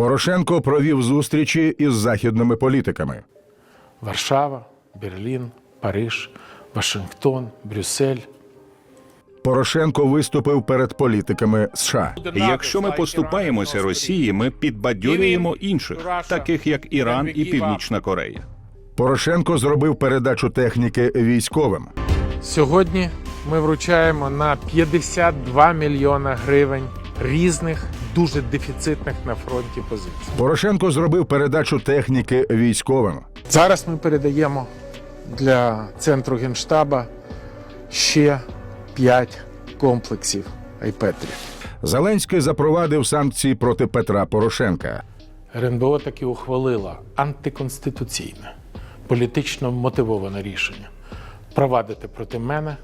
Порошенко провів зустрічі із західними політиками. Варшава, Берлін, Париж, Вашингтон, Брюссель. Порошенко виступив перед політиками США. Якщо ми поступаємося Росії, ми підбадьорюємо інших, таких як Іран і Північна Корея. Порошенко зробив передачу техніки військовим. Сьогодні ми вручаємо на 52 мільйона гривень різних дуже дефіцитних на фронті позицій. Порошенко зробив передачу техніки військовим. Зараз ми передаємо для центру генштаба ще 5 комплексів айпетрів. Зеленський запровадив санкції проти Петра Порошенка. РНБО таки ухвалила антиконституційне, політично мотивоване рішення провадити проти мене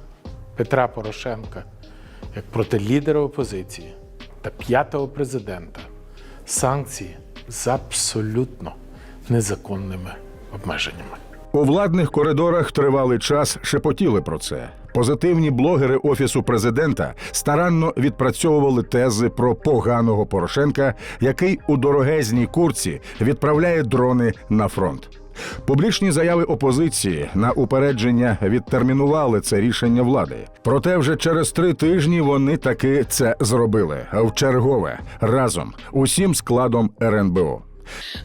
Петра Порошенка як проти лідера опозиції та п'ятого президента санкції з абсолютно незаконними обмеженнями. У владних коридорах тривалий час шепотіли про це. Позитивні блогери офісу президента старанно відпрацьовували тези про поганого Порошенка, який у дорогезній курці відправляє дрони на фронт. Публічні заяви опозиції на упередження відтермінували це рішення влади. Проте вже через три тижні вони таки це зробили в чергове разом усім складом РНБО.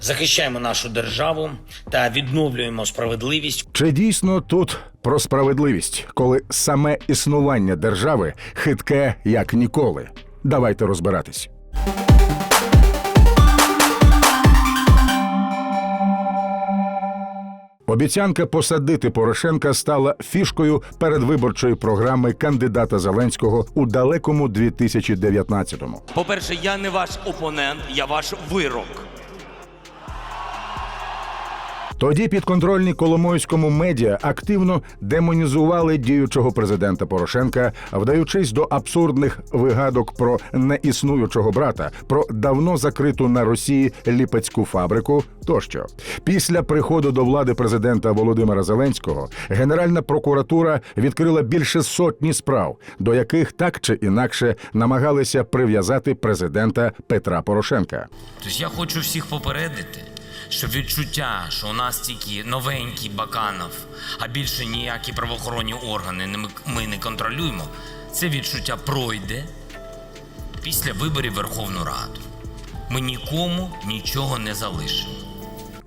захищаємо нашу державу та відновлюємо справедливість Чи дійсно тут про справедливість, коли саме існування держави хитке як ніколи? Давайте розбиратись. Обіцянка посадити Порошенка стала фішкою передвиборчої програми кандидата Зеленського у далекому 2019-му. По-перше, я не ваш опонент, я ваш вирок. Тоді підконтрольні Коломойському медіа активно демонізували діючого президента Порошенка, вдаючись до абсурдних вигадок про неіснуючого брата, про давно закриту на Росії ліпецьку фабрику. Тощо, після приходу до влади президента Володимира Зеленського, Генеральна прокуратура відкрила більше сотні справ, до яких так чи інакше намагалися прив'язати президента Петра Порошенка. Тобто я хочу всіх попередити, що відчуття, що у нас тільки новенький Баканов, а більше ніякі правоохоронні органи ми не контролюємо, це відчуття пройде після виборів Верховну Раду. Ми нікому нічого не залишимо.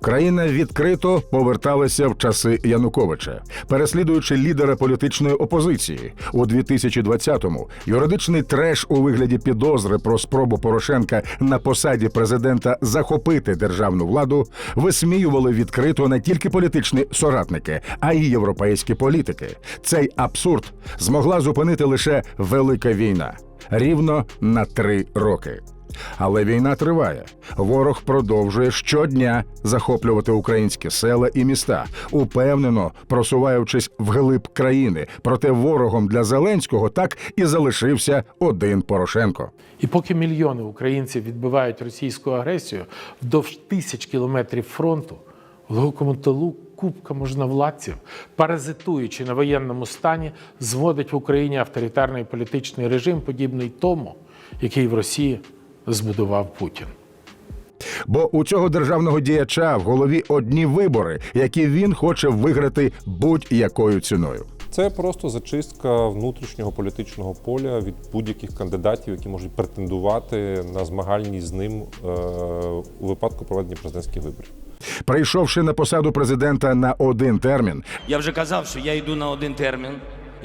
Країна відкрито поверталася в часи Януковича, переслідуючи лідера політичної опозиції у 2020-му. Юридичний треш у вигляді підозри про спробу Порошенка на посаді президента захопити державну владу висміювали відкрито не тільки політичні соратники, а й європейські політики. Цей абсурд змогла зупинити лише велика війна рівно на три роки. Але війна триває. Ворог продовжує щодня захоплювати українські села і міста, упевнено просуваючись вглиб країни. Проте ворогом для Зеленського так і залишився один Порошенко. І поки мільйони українців відбивають російську агресію вдовж тисяч кілометрів фронту, в глухому купка можновладців, паразитуючи на воєнному стані, зводить в Україні авторитарний політичний режим, подібний тому, який в Росії збудував Путін. Бо у цього державного діяча в голові одні вибори, які він хоче виграти будь-якою ціною. Це просто зачистка внутрішнього політичного поля від будь-яких кандидатів, які можуть претендувати на змагальність з ним е, у випадку проведення президентських виборів. Прийшовши на посаду президента на один термін, Я вже казав, що я йду на один термін,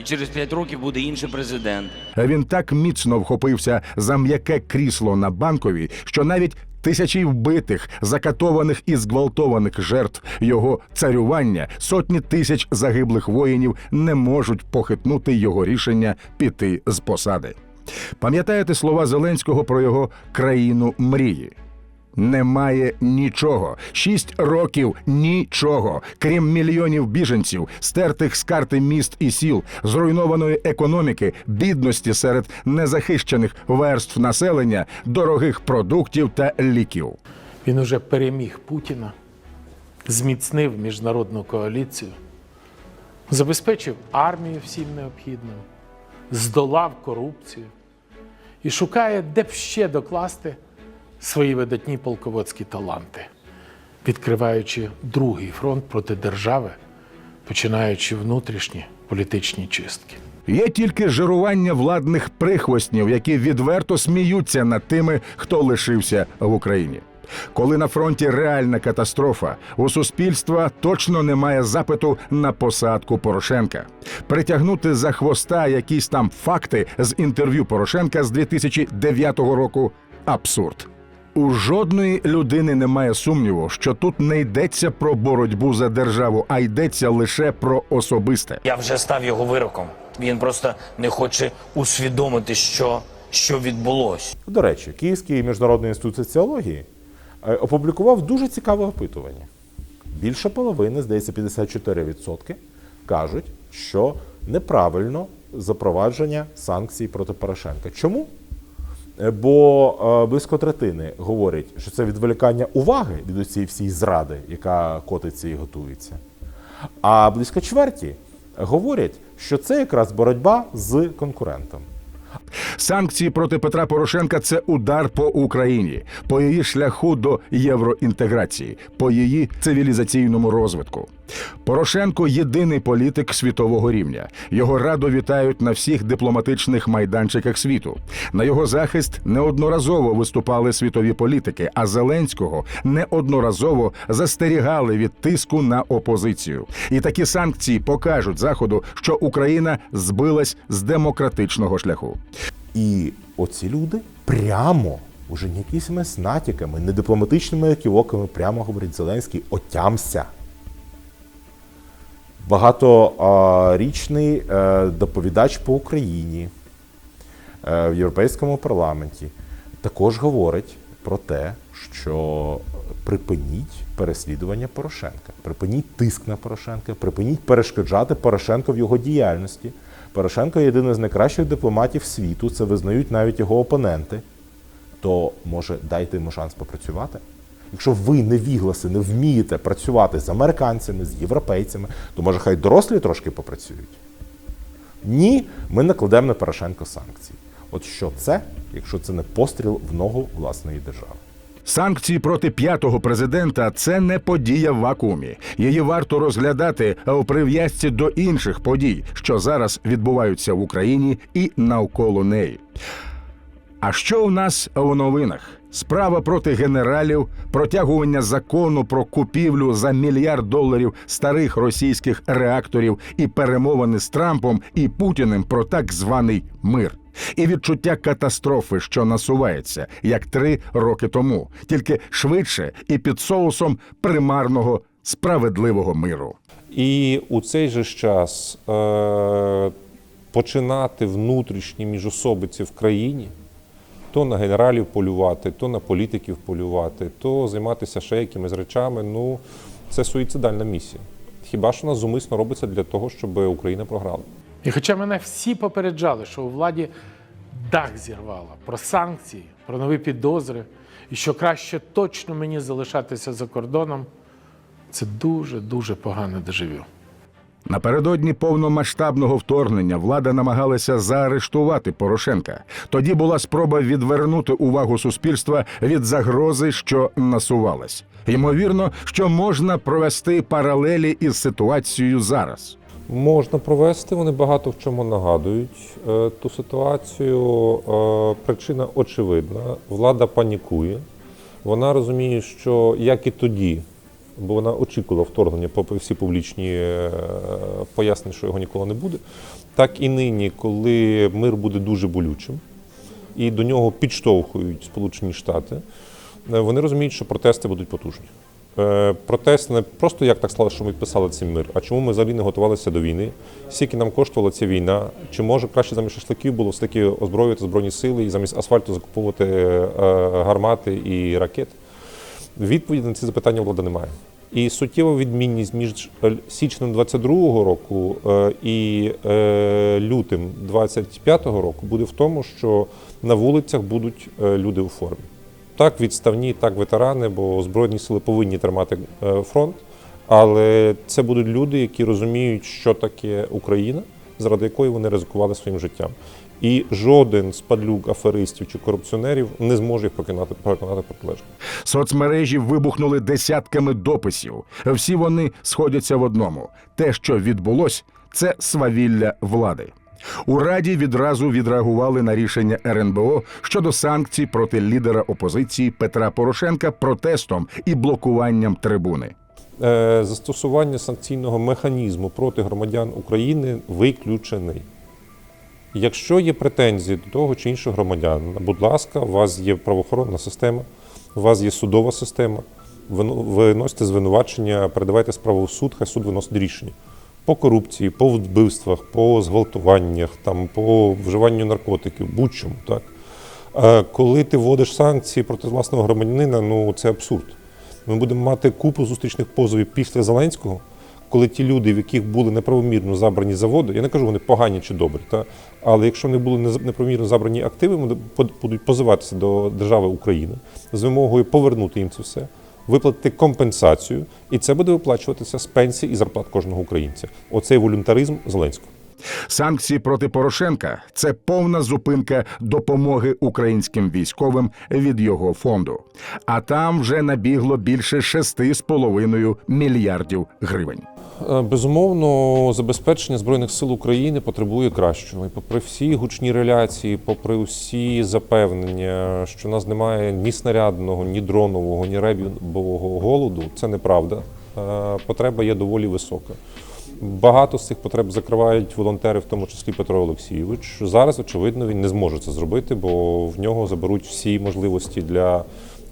і через 5 років буде інший президент. Він так міцно вхопився за м'яке крісло на банковій, що навіть тисячі вбитих, закатованих і зґвалтованих жертв його царювання, сотні тисяч загиблих воїнів не можуть похитнути його рішення піти з посади. Пам'ятаєте слова Зеленського про його країну мрії? Немає нічого. Шість років нічого, крім мільйонів біженців, стертих з карти міст і сіл, зруйнованої економіки, бідності серед незахищених верств населення, дорогих продуктів та ліків. Він уже переміг Путіна, зміцнив міжнародну коаліцію, забезпечив армію всім необхідним, здолав корупцію і шукає, де б ще докласти свої видатні полководські таланти, відкриваючи другий фронт проти держави, починаючи внутрішні політичні чистки. Є тільки жирування владних прихвостнів, які відверто сміються над тими, хто лишився в Україні. Коли на фронті реальна катастрофа, у суспільства точно немає запиту на посадку Порошенка. Притягнути за хвоста якісь там факти з інтерв'ю Порошенка з 2009 року абсурд. У жодної людини немає сумніву, що тут не йдеться про боротьбу за державу, а йдеться лише про особисте. Я вже став його вироком. Він просто не хоче усвідомити, що, що відбулося. До речі, Київський міжнародний інститут соціології е, опублікував дуже цікаве опитування. Більше половини, здається, 54% кажуть, що неправильно запровадження санкцій проти Порошенка. Чому? Е, Бо е, близько третини говорять, що це відволікання уваги від цієї всієї зради, яка котиться і готується. А близько чверті говорять, що це якраз боротьба з конкурентом. Санкції проти Петра Порошенка це удар по Україні, по її шляху до євроінтеграції, по її цивілізаційному розвитку. Порошенко єдиний політик світового рівня. Його радо вітають на всіх дипломатичних майданчиках світу. На його захист неодноразово виступали світові політики, а Зеленського неодноразово застерігали від тиску на опозицію. І такі санкції покажуть заходу, що Україна збилась з демократичного шляху. І оці люди прямо, уже не якимись натяками, не дипломатичними еківоками, прямо говорить Зеленський, отямся. Багаторічний е, доповідач по Україні е, в Європейському парламенті також говорить про те, що припиніть переслідування Порошенка, припиніть тиск на Порошенка, припиніть перешкоджати Порошенко в його діяльності. Порошенко є один із найкращих дипломатів світу, це визнають навіть його опоненти. То може дайте йому шанс попрацювати. Якщо ви невігласи, не вмієте працювати з американцями, з європейцями, то може хай дорослі трошки попрацюють. Ні, ми накладемо на Порошенко санкції. От що це, якщо це не постріл в ногу власної держави? Санкції проти п'ятого президента це не подія в вакуумі. Її варто розглядати у прив'язці до інших подій, що зараз відбуваються в Україні і навколо неї. А що у нас у новинах? Справа проти генералів, протягування закону про купівлю за мільярд доларів старих російських реакторів і перемовини з Трампом і Путіним про так званий мир. І відчуття катастрофи, що насувається, як три роки тому, тільки швидше і під соусом примарного справедливого миру. І у цей же час е, починати внутрішні міжособиці в країні, то на генералів полювати, то на політиків полювати, то займатися ще якимись речами. Ну, це суїцидальна місія. Хіба що вона зумисно робиться для того, щоб Україна програла? І хоча мене всі попереджали, що у владі дах зірвало про санкції, про нові підозри, і що краще точно мені залишатися за кордоном, це дуже-дуже погане дежавю. Напередодні повномасштабного вторгнення влада намагалася заарештувати Порошенка. Тоді була спроба відвернути увагу суспільства від загрози, що насувалась. Ймовірно, що можна провести паралелі із ситуацією зараз. Можна провести, вони багато в чому нагадують е, ту ситуацію. Е, причина очевидна. Влада панікує. Вона розуміє, що як і тоді, бо вона очікувала вторгнення, попри всі публічні е, пояснення, що його ніколи не буде, так і нині, коли мир буде дуже болючим, і до нього підштовхують Сполучені Штати, е, вони розуміють, що протести будуть потужні. Е, Протест не просто як так сталося, що ми підписали цей мир, а чому ми взагалі не готувалися до війни? Скільки нам коштувала ця війна? Чи може краще замість шашликів було все таки озброювати збройні сили і замість асфальту закуповувати гармати і ракети? Відповіді на ці запитання влада немає. І суттєва відмінність між січнем 22-го року е, і е, лютим 25-го року буде в тому, що на вулицях будуть е, люди у формі. Так, відставні, так ветерани, бо Збройні сили повинні тримати фронт. Але це будуть люди, які розуміють, що таке Україна, заради якої вони ризикували своїм життям. І жоден з падлюк, аферистів чи корупціонерів не зможе їх переконати, переконати протилежно. Соцмережі вибухнули десятками дописів. Всі вони сходяться в одному: те, що відбулось, це свавілля влади. У раді відразу відреагували на рішення РНБО щодо санкцій проти лідера опозиції Петра Порошенка протестом і блокуванням трибуни. Е, Застосування санкційного механізму проти громадян України виключений. Якщо є претензії до того чи іншого громадянина, будь ласка, у вас є правоохоронна система, у вас є судова система, вино- виносите звинувачення, передавайте справу в суд, хай суд виносить рішення. По корупції, по вбивствах, по зґвалтуваннях, там, по вживанню наркотиків, будь-чому. Так? Е, Коли ти вводиш санкції проти власного громадянина, ну це абсурд. Ми будемо мати купу зустрічних позовів після Зеленського, коли ті люди, в яких були неправомірно забрані заводи, я не кажу, вони погані чи добрі, та, але якщо не були неправомірно забрані активи, вони будуть позиватися до держави України з вимогою повернути їм це все, виплатити компенсацію, і це буде виплачуватися з пенсії і зарплат кожного українця. Оцей волюнтаризм Зеленського. Санкції проти Порошенка це повна зупинка допомоги українським військовим від його фонду. А там вже набігло більше 6,5 мільярдів гривень. Е, Безумовно, забезпечення Збройних сил України потребує кращого. І попри всі гучні реляції, попри всі запевнення, що у нас немає ні снарядного, ні дронового, ні ребівого голоду, це неправда. Е, Потреба є доволі висока. Багато з цих потреб закривають волонтери, в тому числі Петро Олексійович. Зараз, очевидно, він не зможе це зробити, бо в нього заберуть всі можливості для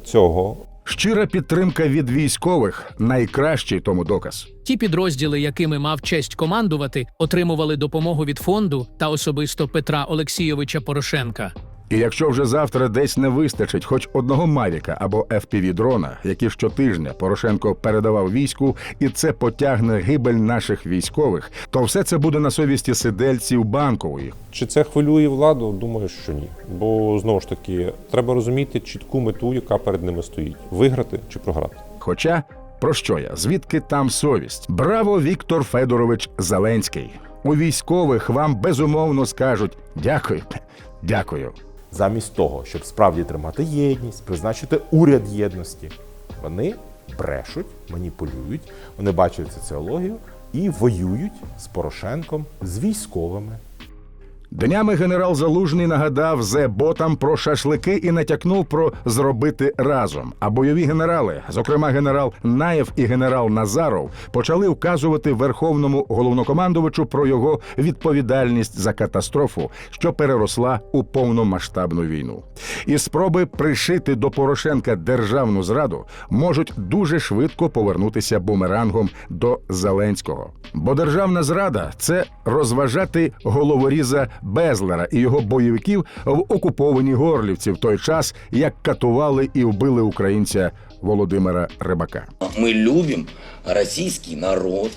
цього. Щира підтримка від військових найкращий тому доказ. Ті підрозділи, якими мав честь командувати, отримували допомогу від фонду та особисто Петра Олексійовича Порошенка. І якщо вже завтра десь не вистачить хоч одного Мавіка або fpv дрона, які щотижня Порошенко передавав війську, і це потягне гибель наших військових, то все це буде на совісті сидельців банкової. Чи це хвилює владу? Думаю, що ні. Бо знову ж таки, треба розуміти чітку мету, яка перед ними стоїть: виграти чи програти. Хоча про що я? Звідки там совість? Браво, Віктор Федорович Зеленський! У військових вам безумовно скажуть дякую, дякую. Замість того, щоб справді тримати єдність, призначити уряд єдності, вони брешуть, маніпулюють, вони бачать соціологію і воюють з Порошенком, з військовими. Днями генерал Залужний нагадав зе-ботам про шашлики і натякнув про зробити разом. А бойові генерали, зокрема генерал Наєв і генерал Назаров, почали вказувати верховному головнокомандувачу про його відповідальність за катастрофу, що переросла у повномасштабну війну. І спроби пришити до Порошенка державну зраду можуть дуже швидко повернутися бумерангом до Зеленського. Бо державна зрада це розважати головоріза Безлера і його бойовиків в окупованій Горлівці в той час, як катували і вбили українця Володимира Рибака. Ми любим російський народ.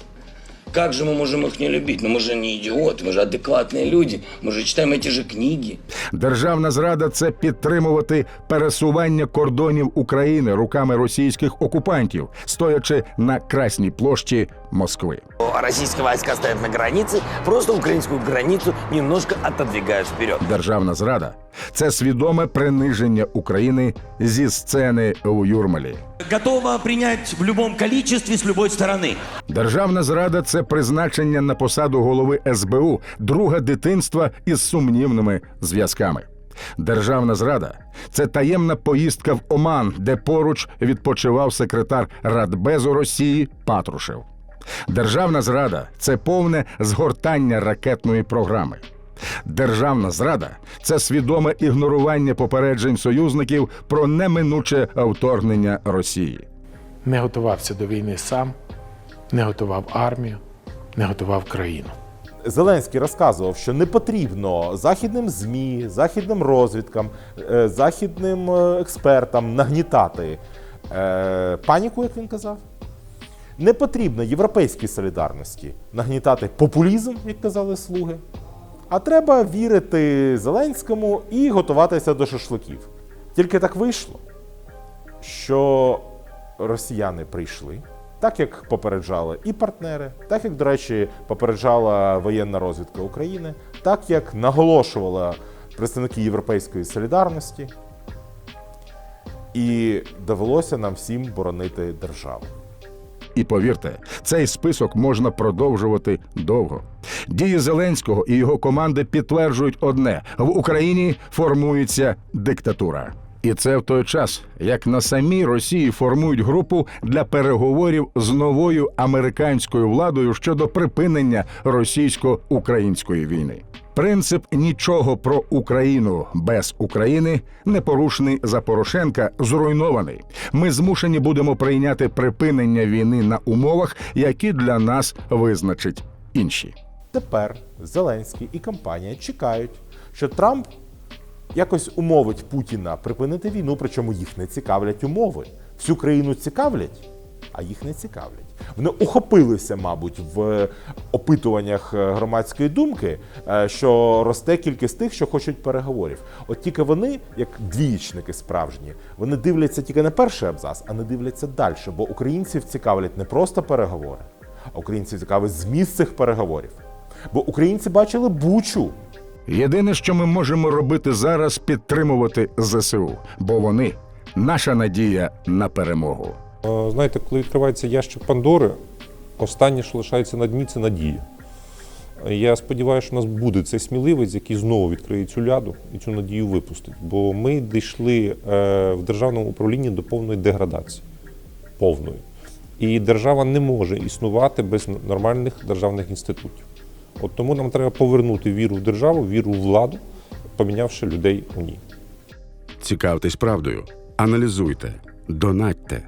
Как же мы можем их не любить? Ну мы же не идиоты, мы же адекватные люди. Мы же читаем эти же книги. Державна зрада це підтримувати пересування кордонів України руками російських окупантів, стоячи на Красній площі Москви. Российские войска стоят на границе, просто украинскую границу немножко отодвигают вперед. Державна зрада це свідоме приниження України зі сцени у Юрмалі. готова принять в любом количестве с любой стороны. Державна зрада це призначення на посаду голови СБУ, друга дитинства із сумнівними зв'язками. Державна зрада це таємна поїздка в Оман, де поруч відпочивав секретар Радбезу Росії Патрушев. Державна зрада це повне згортання ракетної програми. Державна зрада це свідоме ігнорування попереджень союзників про неминуче вторгнення Росії. Не готувався до війни сам, не готував армію, не готував країну. Зеленський розказував, що не потрібно західним ЗМІ, західним розвідкам, е, західним е, експертам нагнітати е, паніку, як він казав. Не потрібно європейській солідарності нагнітати популізм, як казали слуги. А треба вірити Зеленському і готуватися до шашликів. Тільки так вийшло, що росіяни прийшли, Так як попереджали і партнери, так як, до речі, попереджала воєнна розвідка України, так як наголошувала представники Європейської солідарності, і довелося нам всім боронити державу. І повірте, цей список можна продовжувати довго. Дії Зеленського і його команди підтверджують одне: в Україні формується диктатура. І це в той час, як на самій Росії формують групу для переговорів з новою американською владою щодо припинення російсько-української війни. Принцип нічого про Україну без України непорушний за Порошенка зруйнований. Ми змушені будемо прийняти припинення війни на умовах, які для нас визначить інші. Тепер Зеленський і компанія чекають, що Трамп якось умовить Путіна припинити війну, причому їх не цікавлять умови. Всю країну цікавлять, а їх не цікавлять. Вони ухопилися, мабуть, в опитуваннях е, громадської думки, е, що росте кількість тих, що хочуть переговорів. От тільки вони, як двієчники справжні, вони дивляться тільки на перший абзац, а не дивляться далі. Бо українців цікавлять не просто переговори, а українців цікавить зміст цих переговорів. Бо українці бачили бучу. Єдине, що ми можемо робити зараз, підтримувати ЗСУ, бо вони наша надія на перемогу. Е, Знаєте, коли відкривається ящик Пандори, останнє, що лишається на дні, це надія. Я сподіваюся, що у нас буде цей сміливець, який знову відкриє цю ляду і цю надію випустить. Бо ми дійшли е, в державному управлінні до повної деградації. Повної. І держава не може існувати без нормальних державних інститутів. От тому нам треба повернути віру в державу, віру в владу, помінявши людей у ній. Цікавтесь правдою, аналізуйте, донатьте,